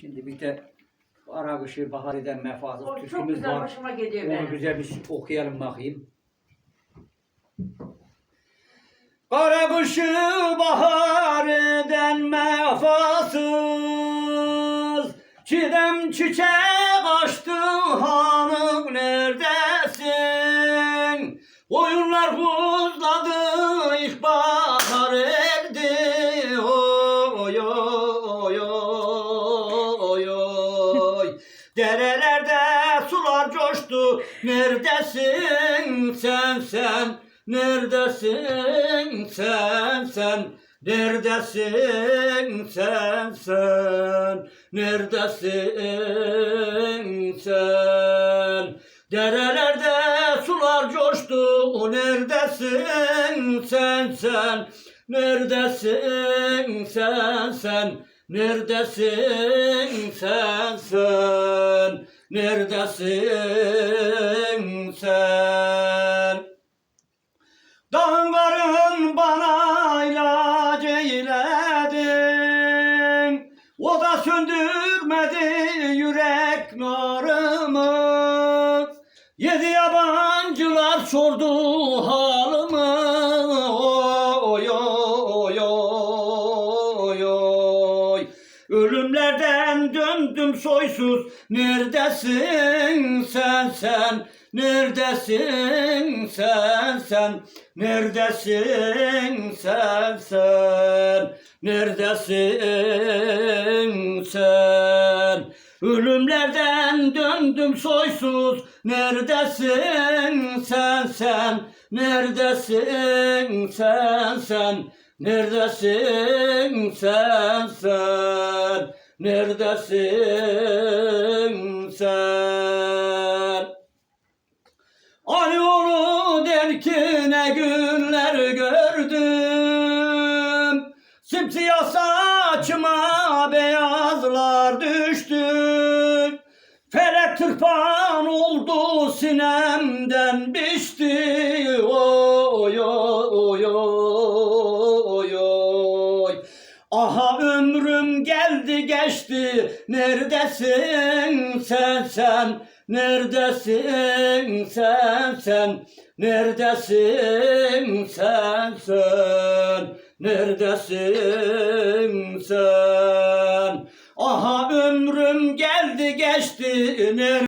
Şimdi bir de ara kışı bahar eden O çok türkümüz güzel var. hoşuma gidiyor Onu benim. güzel bir okuyalım bakayım. Kara kışı bahar eden mefasız Çiğdem çiçek açtı hanım neredesin? Koyunlar buzladı Derelerde sular coştu. Neredesin sen sen? Neredesin sen sen? Neredesin sen sen? Neredesin sen? Derelerde sular coştu. Neredesin sen sen? Neredesin sen sen? Neredesin sen sen Neredesin sen? Dağın karın bana ilaç eyledin. O da söndürmedi yürek narımı. Yedi yabancılar sordu Ölümlerden döndüm soysuz. Neredesin sen sen? Neredesin sen sen? Neredesin sen sen? Neredesin sen? Ölümlerden döndüm soysuz. Neredesin sen sen Neredesin sen sen? Neredesin sen sen? Neredesin sen? Ali onu der ki ne günler gördüm. Simsiyah saçıma beyazlar düştü. Felek tırpan oldu sinemden biçti Aha ömrüm geldi geçti. Neredesin sen sen? Neredesin sen sen? Neredesin sen sen? Neredesin sen? Aha ömrüm geldi geçti